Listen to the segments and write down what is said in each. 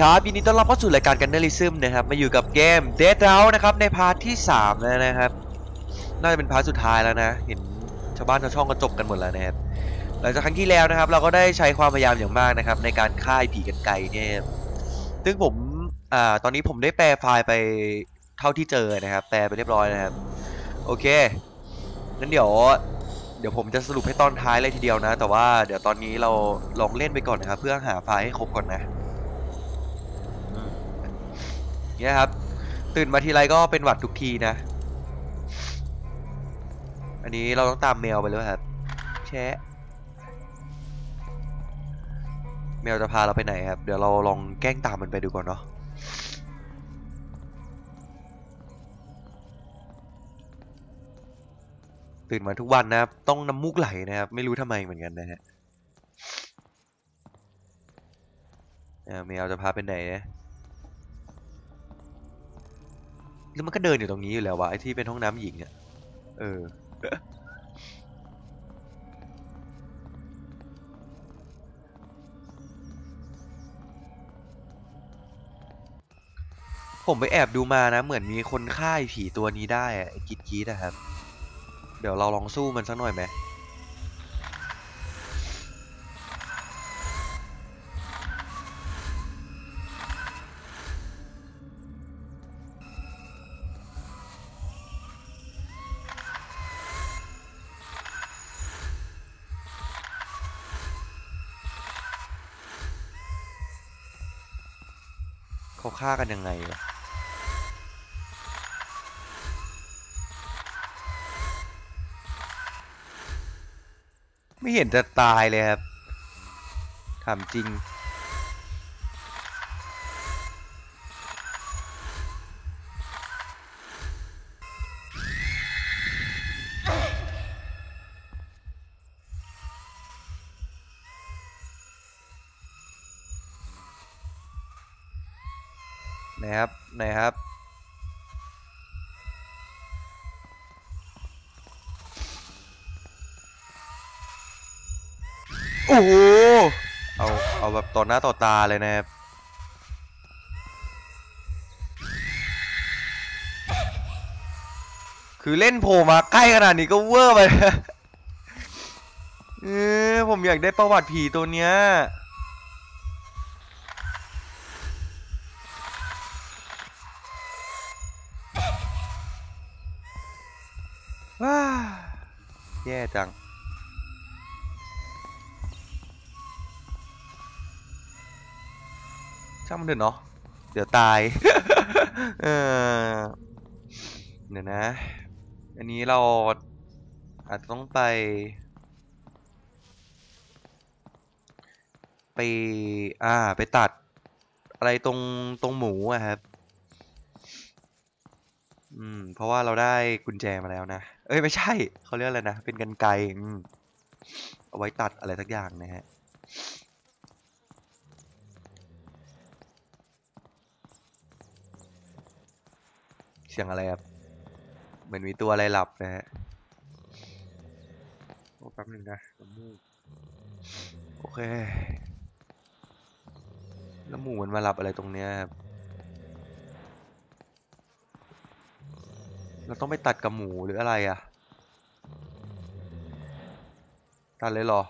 ครับยินดีต้อนรับเข้าสู่รายการกันเนอริซึมนะครับมาอยู่กับเกม Dead r o u นะครับในพาร์ทที่3แล้วนะครับน่าจะเป็นพาร์ทสุดท้ายแล้วนะเห็นชาวบ้านชาวช่องก็จบกันหมดแล้วนะครับหลังจากครั้งที่แล้วนะครับ เราก็ได้ใช้ความพยายามอย่างมากนะครับ ในการฆ่าผีกันไกลเนี่ยซึ่งผมอ่าตอนนี้ผมได้แปลไฟล์ไปเท่าที่เจอนะครับ แปลไปเรียบร้อยนะครับ โอเคงั้นเดี๋ยวเดี๋ยวผมจะสรุปให้ตอนท้ายเลยทีเดียวนะ แต่ว่าเดี๋ยวตอนนี้เราลองเล่นไปก่อนนะครับ เพื่อหาไฟล์ให้ครบก่อนนะอืม เนี่ยครับ ตื่นมาทีไรก็เป็นหวัดทุกทีนะ อันนี้เราต้องตามแมวไปเลยครับ แชะแมวจะพาเราไปไหนครับ เดี๋ยวเราลองแกล้งตามมันไปดูก่อนเนาะตื่นมาทุกวันนะครับ ต้องน้ำมูกไหลนะครับ ไม่รู้ทำไมเหมือนกันนะฮะแมวจะพาไปไหนนะ แล้วมันก็เดินอยู่ตรงนี้อยู่แล้ววะไอ้ที่เป็นห้องน้ำหญิงอะเออผมไปแอบดูมานะ เหมือนมีคนฆ่าไอผีตัวนี้ได้อะไอ้กิดกีดอะครับ เดี๋ยวเราลองสู้มันสักหน่อยไหม เขาฆ่ากันยังไงวะไม่เห็นจะตายเลยครับถามจริง ไหนครับไหนครับโอ้โหเอาเอาแบบต่อหน้าต่อตาเลยนะครับคือเล่นโผล่มาใกล้ขนาดนี้ก็เวอร์ไปเออผมอยากได้ประวัติผีตัวเนี้ย ย่จัง ช่างมันเถอะเนาะ เดี๋ยวตาย เออเดี๋ยวนะ อันนี้เราอาจจะต้องไป ไป อ่า ไปตัดอะไรตรงตรงหมูอะครับ อืม เพราะว่าเราได้กุญแจมาแล้วนะ เอ้ยไม่ใช่เขาเรียกอะไรนะเป็นกันไกอืมเอาไว้ตัดอะไรสักอย่างนะฮะเสียงอะไรครับเหมือนมีตัวอะไรหลับนะฮะโอ้แป๊บหนึงนะน้ำมูกโอเคแล้วหมูมันมาหลับอะไรตรงเนี้ยครับ เราต้องไปตัดกับหมูหรืออะไรอะตัดเลยเหรอ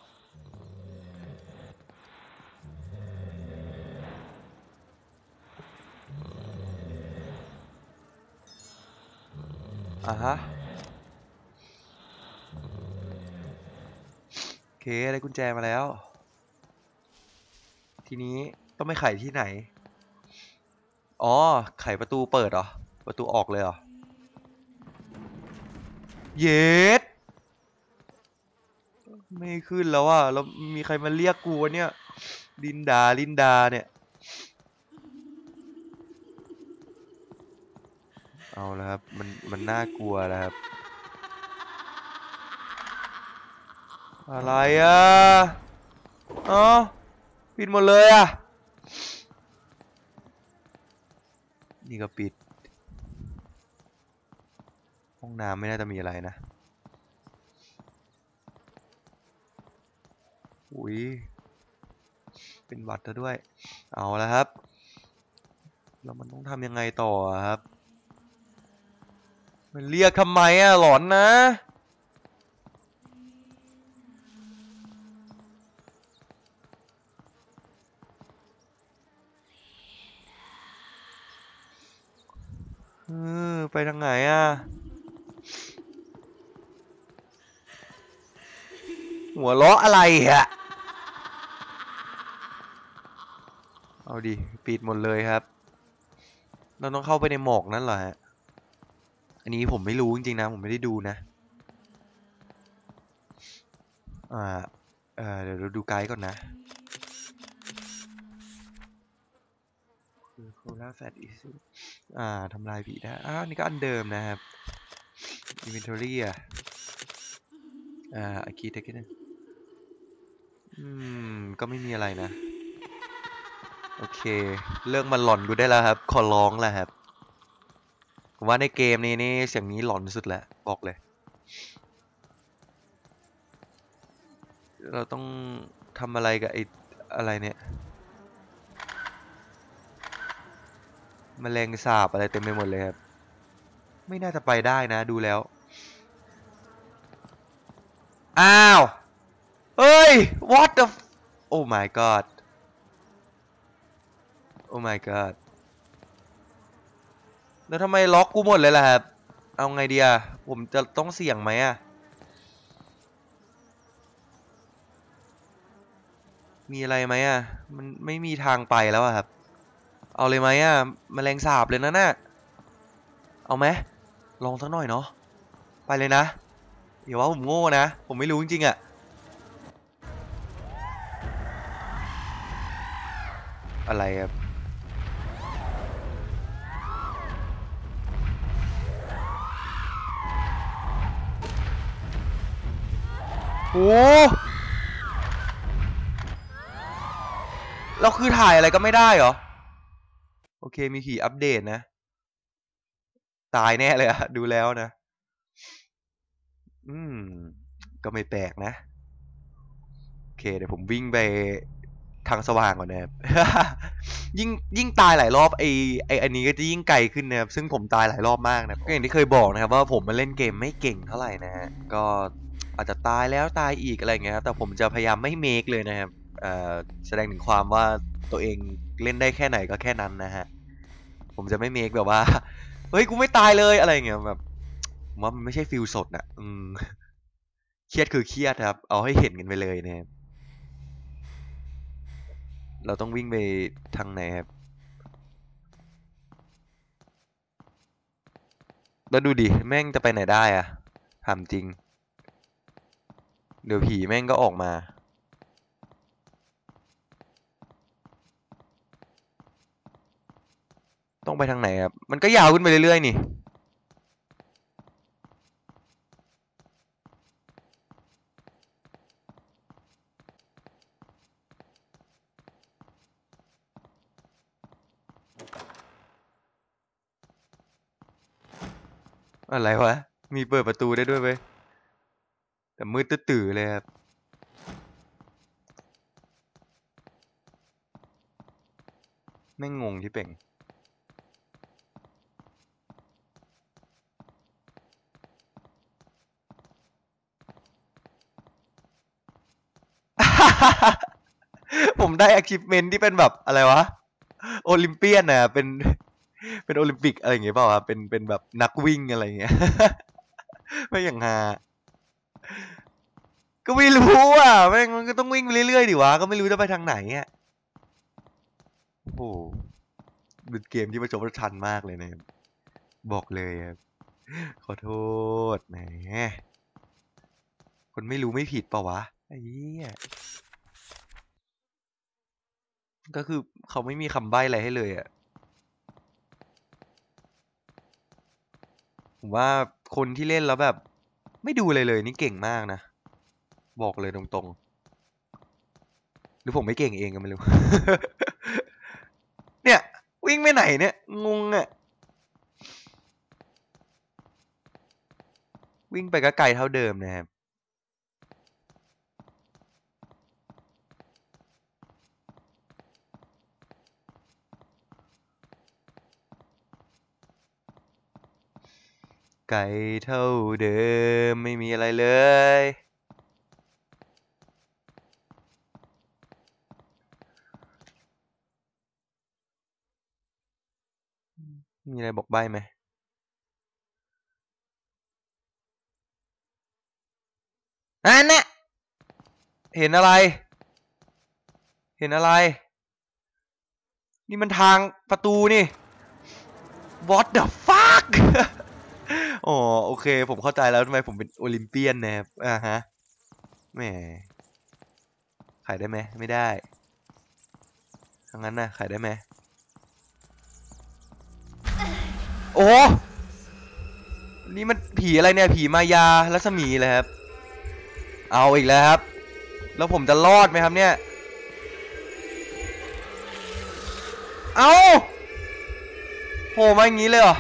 อ่าฮะ โอเค ได้กุญแจมาแล้ว ทีนี้ต้องไปไขที่ไหน อ๋อ ไขประตูเปิดเหรอ ประตูออกเลยเหรอ เย็ดไม่ขึ้นแล้วอะแล้วมีใครมาเรียกกูวเนี่ย ลินดา ลินดาเนี่ย เอาแล้วครับ มัน มันน่ากลัวแล้วครับ อะไรอะอ๋อปิดหมดเลยอะ นี่ก็ปิด ห้องน้ำไม่น่าจะมีอะไรนะ อุ้ย เป็นวัดซะด้วย เอาแล้วครับ แล้วมันต้องทำยังไงต่อครับ มันเรียกทำไมอะหลอนนะเออไปทางไหนอะ หัวเราะอะไรอะเอาดิปิดหมดเลยครับ เราต้องเข้าไปในหมอกนั่นเหรอฮะอันนี้ผมไม่รู้จริงๆนะ ผมไม่ได้ดูนะอ่าเออเดี๋ยวเราดูไกด์ก่อนนะคือโคลาแฟตอิสอ่าทำลายผีได้อ้าวนี่ก็อันเดิมนะครับ inventory อะอ่าอากีเทคนิค อืม ก็ไม่มีอะไรนะ โอเคเลิกมาหลอนกูได้แล้วครับ ขอร้องแล้วครับผมว่าในเกมนี้นี่เสียงนี้หลอนสุดแหละ บอกเลย เราต้องทำอะไรกับไอ้อะไรเนี่ยมแมลงสาบอะไรเต็มไปหมดเลยครับ ไม่น่าจะไปได้นะ ดูแล้ว อ้าว เฮ้ย what the oh my god oh my god แล้วทำไมล็อกกูหมดเลยล่ะครับ เอาไงดีอะผมจะต้องเสี่ยงไหมอะมีอะไรไหมอะมันไม่มีทางไปแล้วอะครับ เอาเลยไหมอะแมลงสาบเลยนะน่ะเอาไหมลองสักหน่อยเนาะ ไปเลยนะอย่าว่าผมโง่นะ ผมไม่รู้จริงๆอะ อะไรครับโอ้เราคือถ่ายอะไรก็ไม่ได้เหรอ โอเคมีขี่อัปเดตนะ ตายแน่เลยอะดูแล้วนะ อืม ก็ไม่แปลกนะ โอเคเดี๋ยวผมวิ่งไป ทางสว่างก่อนนะครับ ยิ่งยิ่งตายหลายรอบไอไออันนี้ก็จะยิ่งไกลขึ้นนะครับซึ่งผมตายหลายรอบมากนะก็อย่างที่เคยบอกนะครับว่าผมมาเล่นเกมไม่เก่งเท่าไหร่นะฮะก็อาจจะตายแล้วตายอีกอะไรเงี้ยครับแต่ผมจะพยายามไม่เมคเลยนะครับเอ่อแสดงถึงความว่าตัวเองเล่นได้แค่ไหนก็แค่นั้นนะฮะผมจะไม่เมคแบบว่าเฮ้ยกูไม่ตายเลยอะไรเงี้ยแบบผมว่ามันไม่ใช่ฟิลสดอะอืมเครียดคือเครียดครับ เอาให้เห็นกันไปเลยนะครับ เราต้องวิ่งไปทางไหนครับ แล้วดูดิ แม่งจะไปไหนได้อะถามจริง เดี๋ยวผีแม่งก็ออกมาต้องไปทางไหนครับ มันก็ยาวขึ้นไปเรื่อยๆนี่ อะไรวะ มีเปิดประตูได้ด้วยเว้ย แต่มืดตื้อเลยครับ ไม่งงที่เป่งผมได้ achievement ที่เป็นแบบอะไรวะ โอลิมเปียนน่ะเป็น เป็นโอลิมปิกอะไรอย่างเงี้ยเปล่าวะเป็นเป็นแบบนักวิ่งอะไรเงี้ยไม่อย่างฮาก็ไม่รู้อะแม่งมันก็ต้องวิ่งไปเรื่อยๆดิวะก็ไม่รู้จะไปทางไหนอะโอ้โหเป็นเกมที่ประจบประชันมากเลยนะครับบอกเลยครับขอโทษแหมคนไม่รู้ไม่ผิดเปล่าวะไอ้เหี้ยก็คือเขาไม่มีคำใบ้อะไรให้เลยอะ ผมว่าคนที่เล่นแล้วแบบ ไม่ดูเลยเลยนี่เก่งมากนะ บอกเลยตรงๆ หรือผมไม่เก่งเองก็ไม่รู้ เนี่ย วิ่งไปไหนเนี่ย งงอะวิ่งไปก็ไกลเท่าเดิมนะครับ ไกลเท่าเดิมไม่มีอะไรเลย มีอะไรบอกใบ้ไหมนั่นน่ะเห็นอะไร เห็นอะไร นี่มันทางประตูนี่ What the fuck อ๋อโอเค ผมเข้าใจแล้วทำไมผมเป็นโอลิมเปียนนะครับอ่าฮะแหมขายได้ไหมไม่ได้ทั้งนั้นนะขายได้ไหมโอ้นี่มันผีอะไรเนี่ยผีมายารัศมีเลยครับ เอาอีกแล้วครับ แล้วผมจะรอดไหมครับเนี่ย เอาโผล่มาอย่างนี้เลยเหรอ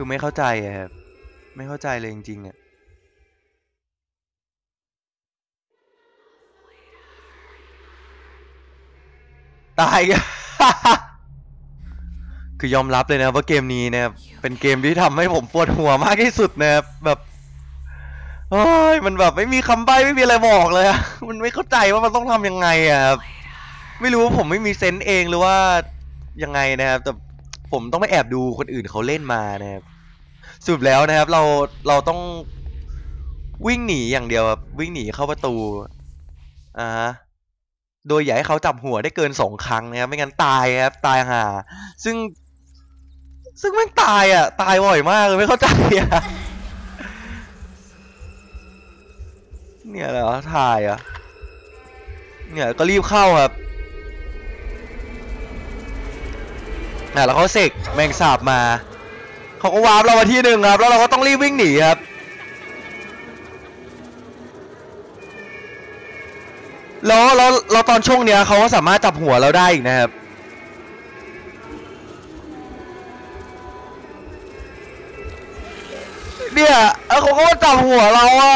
คือไม่เข้าใจอะครับไม่เข้าใจเลยจริงๆอะตายกันคือยอมรับเลยนะว่าเกมนี้นะครับเป็นเกมที่ทำให้ผมปวดหัวมากที่สุดนะครับแบบโอ้ยมันแบบไม่มีคำใบ้ไม่มีอะไรบอกเลยอะมันไม่เข้าใจว่ามันต้องทำยังไงอะครับไม่รู้ว่าผมไม่มีเซนส์เองหรือว่ายังไงนะครับแต่ ผมต้องไปแอบดูคนอื่นเขาเล่นมานะครับสรุปแล้วนะครับ เราเราต้องวิ่งหนีอย่างเดียวครับวิ่งหนีเข้าประตูอ่าฮะโดยอย่าให้เขาจับหัวได้เกินสองครั้งนะครับไม่งั้นตายครับตายห่าซึ่ง ซึ่งแม่งตายอะ ตายบ่อยมากเลยไม่เข้าใจอะเนี่ยเหรอถ่ายอะเนี่ยก็รีบเข้าครับ อะแล้วเขาเสกแมงสาบมาเขาก็วาร์ปเรามาที่หนึ่งครับแล้วเราก็ต้องรีบวิ่งหนีครับแล้วแล้วแล้วตอนช่วงเนี้ยเขาก็สามารถจับหัวเราได้อีกนะครับเนี่ยเขาก็มาจับหัวเราอะ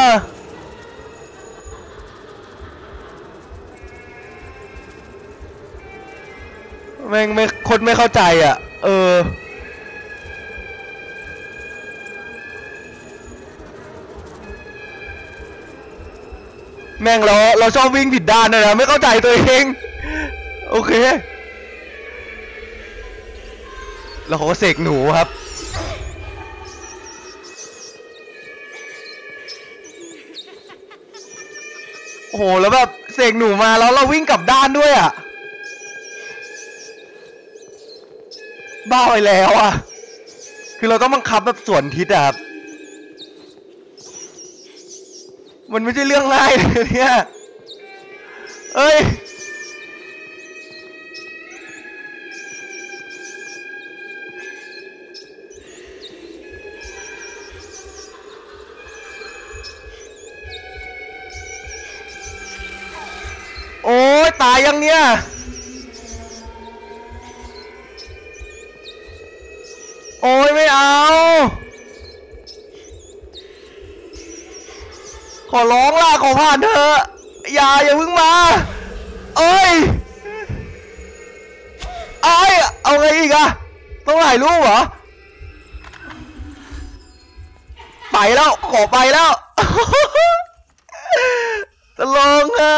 แม่งไม่คนไม่เข้าใจอะ เออ แม่งเราเราชอบวิ่งผิดด้านเลยนะไม่เข้าใจตัวเอง โอเคเขาก็เสกหนูครับโอ้โห แล้วแบบเสกหนูมาแล้วเราวิ่งกลับด้านด้วยอะ บ้าไปแล้วอะ คือเราต้องบังคับแบบสวนทิศอะครับ มันไม่ใช่เรื่องง่ายเลยเนี่ย เอ้ย โอ้ยตายยังเนี่ย โอ้ยไม่เอา ขอร้องล่ะขอผ่านเถอะอย่าอย่าเพิ่งมา เอ้ยเอ้ยเอาไงอีกอะต้องถ่ายรูปเหรอ ไปแล้วขอไปแล้วจะลงไห้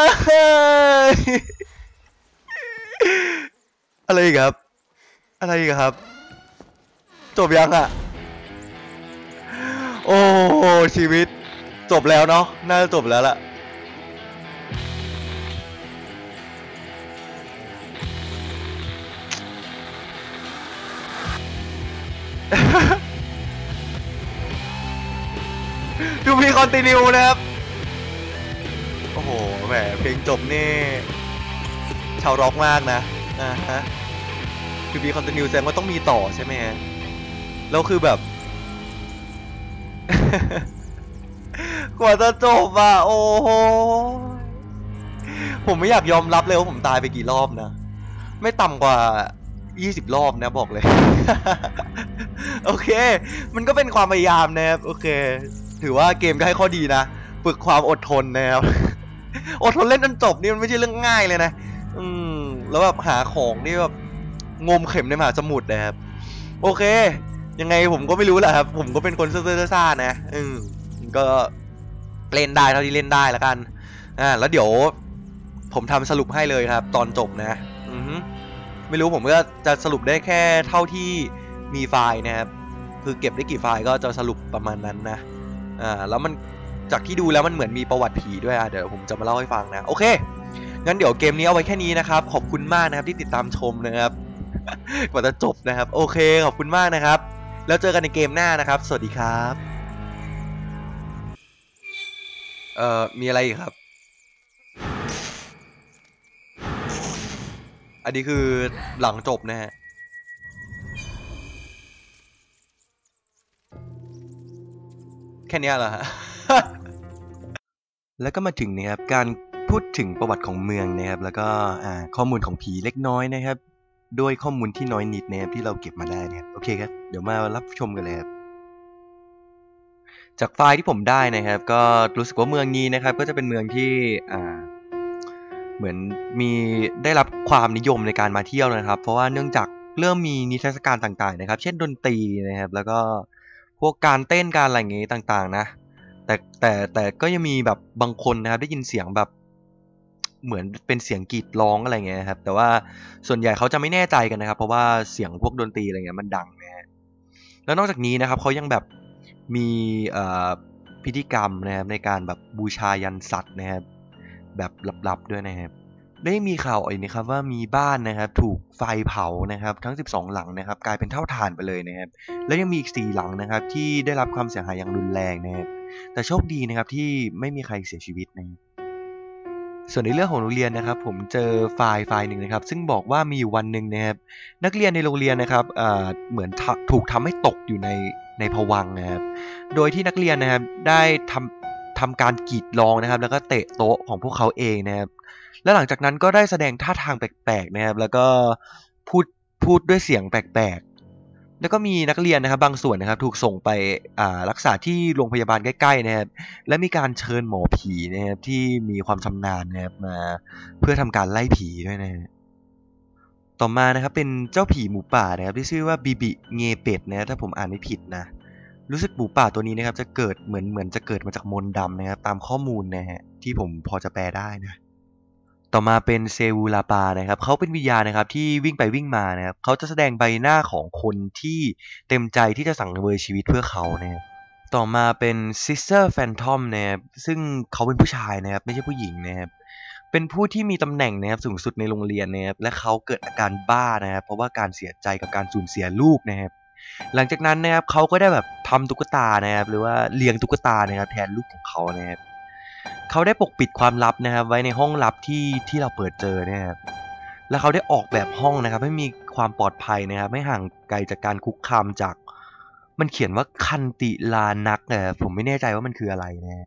อะไรครับ อะไรครับ จบยังอะโอ้ชีวิต จบแล้วเนาะน่าจะจบแล้วล่ะดูมีคอนติเนียนะครับ โอ้โห แหม เพลงจบนี่ ชาวร็อกมากนะ อ่าฮะคือมีคอนติเนียแสดงว่าต้องมีต่อใช่ไหมฮะ แล้วคือแบบ กว่าจะจบอะโอ้โหผมไม่อยากยอมรับเลยว่าผมตายไปกี่รอบนะ ไม่ต่ำกว่า20รอบนะบอกเลย โอเค มันก็เป็นความพยายามนะครับ โอเค ถือว่าเกมก็ให้ข้อดีนะ ฝึกความอดทนนะครับ อดทนเล่นจนจบนี่มันไม่ใช่เรื่องง่ายเลยนะ อืม แล้วแบบหาของนี่แบบงมเข็มในมหาสมุทรนะครับ โอเค ยังไงผมก็ไม่รู้แหละครับ ผมก็เป็นคนเซ่อๆซ่าๆนะอืมก็เล่นได้เท่าที่เล่นได้แล้วกัน อ่า แล้วเดี๋ยว ผมทำสรุปให้เลยครับ ตอนจบนะ อือไม่รู้ผมก็จะสรุปได้แค่เท่าที่มีไฟล์นะครับ คือเก็บได้กี่ไฟล์ก็จะสรุปประมาณนั้นนะ อ่า แล้วมันจากที่ดูแล้วมันเหมือนมีประวัติผีด้วยอะ เดี๋ยวผมจะมาเล่าให้ฟังนะ โอเค งั้นเดี๋ยวเกมนี้เอาไว้แค่นี้นะครับ ขอบคุณมากนะครับที่ติดตามชมนะครับ กว่าจะจบนะครับ โอเค ขอบคุณมากนะครับ แล้วเจอกันในเกมหน้านะครับ สวัสดีครับ เอ่อ มีอะไรอีกครับ อันนี้คือหลังจบนะฮะแค่นี้เหรอฮะ แล้วก็มาถึงนะครับ การพูดถึงประวัติของเมืองนะครับ แล้วก็ข้อมูลของผีเล็กน้อยนะครับ ด้วยข้อมูลที่น้อยนิดนะครับที่เราเก็บมาได้นะครับโอเคครับเดี๋ยวมารับชมกันเลยครับจากไฟล์ที่ผมได้นะครับ ก็รู้สึกว่าเมืองนี้นะครับ ก็จะเป็นเมืองที่อ่าเหมือนมีได้รับความนิยมในการมาเที่ยวนะครับ เพราะว่าเนื่องจากเริ่มมีนิทรรศการต่างๆ นะครับ เช่นดนตรีนะครับ แล้วก็พวกการเต้นการอะไรอย่างงี้ต่างๆ นะ แต่แต่แต่ก็ยังมีแบบบางคนนะครับได้ยินเสียงแบบ เหมือนเป็นเสียงกรีดร้องอะไรเงี้ยครับ แต่ว่าส่วนใหญ่เขาจะไม่แน่ใจกันนะครับ เพราะว่าเสียงพวกดนตรีอะไรเงี้ยมันดังนะฮะแล้วนอกจากนี้นะครับเขายังแบบมีพิธีกรรมนะครับในการแบบบูชายันสัตว์นะครับแบบลับๆด้วยนะครับได้มีข่าวอีกนะครับว่ามีบ้านนะครับถูกไฟเผานะครับทั้ง 12 หลังนะครับกลายเป็นเท่าฐานไปเลยนะครับแล้วยังมีอีก 4 หลังนะครับที่ได้รับความเสียหายอย่างรุนแรงนะครับแต่โชคดีนะครับที่ไม่มีใครเสียชีวิตนะครับ ส่วนในเรื่องของโรงเรียนนะครับ ผมเจอไฟล์ไฟล์หนึ่งนะครับ ซึ่งบอกว่ามีอยู่วันหนึ่งนะครับนักเรียนในโรงเรียนนะครับเหมือนถูกทำให้ตกอยู่ในในภวังนะครับ โดยที่นักเรียนนะครับได้ทำทำการกรีดร้องนะครับ แล้วก็เตะโต๊ะของพวกเขาเองนะครับ และหลังจากนั้นก็ได้แสดงท่าทางแปลกๆนะครับ แล้วก็พูดพูดด้วยเสียงแปลกๆ แล้วก็มีนักเรียนนะครับบางส่วนนะครับ ถูกส่งไปรักษาที่โรงพยาบาลใกล้ๆนะครับ และมีการเชิญหมอผีนะครับที่มีความชำนาญนะครับมาเพื่อทำการไล่ผีด้วยนะฮะต่อมานะครับเป็นเจ้าผีหมูป่านะครับที่ชื่อว่าบิบิเงเป็ดนะถ้าผมอ่านไม่ผิดนะ รู้สึกหมูป่าตัวนี้นะครับ จะเกิดเหมือนเหมือนจะเกิดมาจากมนต์ดำนะครับ ตามข้อมูลนะฮะที่ผมพอจะแปลได้นะ ต่อมาเป็นเซวูลาปานะครับเขาเป็นวิญญาณนะครับที่วิ่งไปวิ่งมานะครับเขาจะแสดงใบหน้าของคนที่เต็มใจที่จะสั่งเวยชีวิตเพื่อเขานะครับต่อมาเป็น Sister Phantom นะครับซึ่งเขาเป็นผู้ชายนะครับไม่ใช่ผู้หญิงนะครับเป็นผู้ที่มีตำแหน่งนะครับสูงสุดในโรงเรียนนะครับและเขาเกิดอาการบ้านะครับ เพราะว่าการเสียใจกับการสูญเสียลูกนะครับหลังจากนั้นนะครับเขาก็ได้แบบทำตุ๊กตานะครับหรือว่าเลี้ยงตุ๊กตานะครับแทนลูกของเขานะครับ เขาได้ปกปิดความลับนะครับไว้ในห้องลับที่ที่เราเปิดเจอเนะครับแล้วเขาได้ออกแบบห้องนะครับ ให้มีความปลอดภัยนะครับไม่ห่างไกลจากการคุกคามจาก มันเขียนว่าคันติลานักนะครับผมไม่แน่ใจว่ามันคืออะไรนะ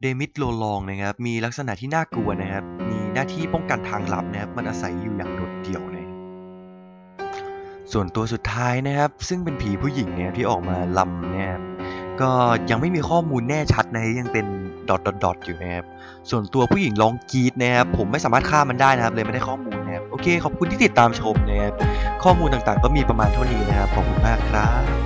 เดมิดโลลองนะครับ มีลักษณะที่น่ากลัวนะครับ มีหน้าที่ป้องกันทางลับนะครับ มันอาศัยอยู่อย่างโดดเดี่ยวนะส่วนตัวสุดท้ายนะครับ ซึ่งเป็นผีผู้หญิงเนี่ยที่ออกมาลำเนี่ย ก็ยังไม่มีข้อมูลแน่ชัดนะยังเป็นดอทดอทอยู่นะครับ ส่วนตัวผู้หญิงร้องกรีดนะครับผมไม่สามารถฆ่ามันได้นะครับ เลยไม่ได้ข้อมูลนะครับ โอเค ขอบคุณที่ติดตามชมนะครับ ข้อมูลต่างๆ ก็มีประมาณเท่านี้นะครับ ขอบคุณมากครับ